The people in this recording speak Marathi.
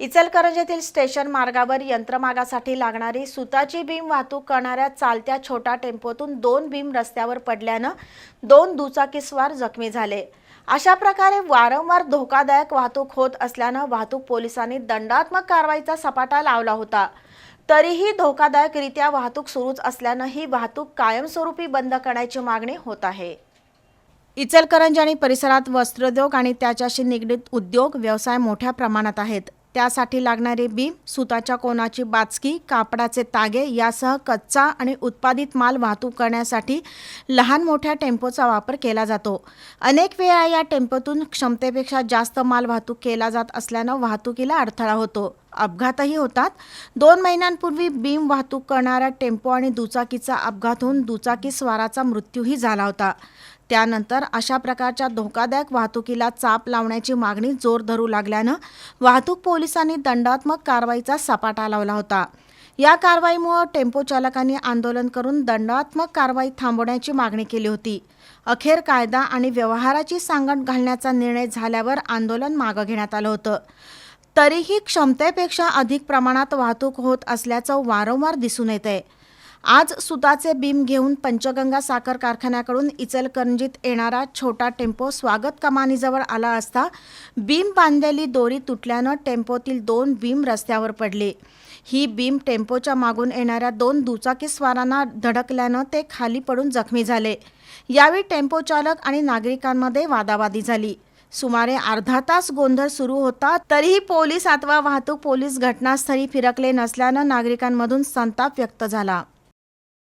इचलकरंजीतील स्टेशन मार्गावर यंत्रमागासाठी लागणारी सुताची भीम वाहतूक करणाऱ्या चालत्या छोटा टेम्पोतून दोन भीम रस्त्यावर पडल्यानं दोन दुचाकीस्वार जखमी झाले. अशा प्रकारे वारंवार धोकादायक वाहतूक होत असल्यानं वाहतूक पोलिसांनी दंडात्मक कारवाईचा सपाटा लावला होता. तरीही धोकादायकरित्या वाहतूक सुरूच असल्यानं ही वाहतूक कायमस्वरूपी बंद करण्याची मागणी होत आहे. इचलकरंजी आणि परिसरात वस्त्रोद्योग आणि त्याच्याशी निगडीत उद्योग व्यवसाय मोठ्या प्रमाणात आहेत. त्यासाठी लागणारे बीम सुताच्या कोणाची बाचकी कापडाचे तागे यासह कच्चा आणि उत्पादित माल वाहतूक करण्यासाठी लहान मोठ्या टेम्पोचा वापर केला जातो. अनेक वेळा या टेम्पोतून क्षमतेपेक्षा जास्त माल वाहतूक केला जात असल्यानं वाहतुकीला अडथळा होतो. अपघातही होतात. दोन महिन्यांपूर्वी बीम वाहतूक करणाऱ्या टेम्पो आणि दुचाकीचा अपघात होऊन दुचाकी स्वाराचा मृत्यूही झाला होता. त्यानंतर अशा प्रकारच्या धोकादायक वाहतुकीला चाप लावण्याची मागणी जोर धरू लागल्यानं वाहतूक पोलिसांनी दंडात्मक कारवाईचा सपाटा लावला होता. या कारवाईमुळे टेम्पो चालकांनी आंदोलन करून दंडात्मक कारवाई थांबवण्याची मागणी केली होती. अखेर कायदा आणि व्यवहाराची सांगड घालण्याचा निर्णय झाल्यावर आंदोलन मागं घेण्यात आलं होतं. तरीही क्षमतेपेक्षा अधिक प्रमाणात वाहतूक होत असल्याचं वारंवार दिसून येत आहे आज सुताचे बीम घेऊन पंचगंगा साखर कारखान्याकडून इचलकरंजीत येणारा छोटा टेम्पो स्वागत कमानीजवळ आला असता बीम बांधलेली दोरी तुटल्यानं टेम्पोतील दोन बीम रस्त्यावर पडले. ही बीम टेम्पोच्या मागून येणाऱ्या दोन दुचाकीस्वारांना धडकल्यानं ते खाली पडून जखमी झाले. यावेळी टेम्पो चालक आणि नागरिकांमध्ये वादावादी झाली. सुमारे अर्धा तास गोंधळ सुरू होता तरीही पोलीस अथवा वाहतूक पोलीस घटनास्थळी फिरकले नसल्यानं नागरिकांमधून संताप व्यक्त झाला.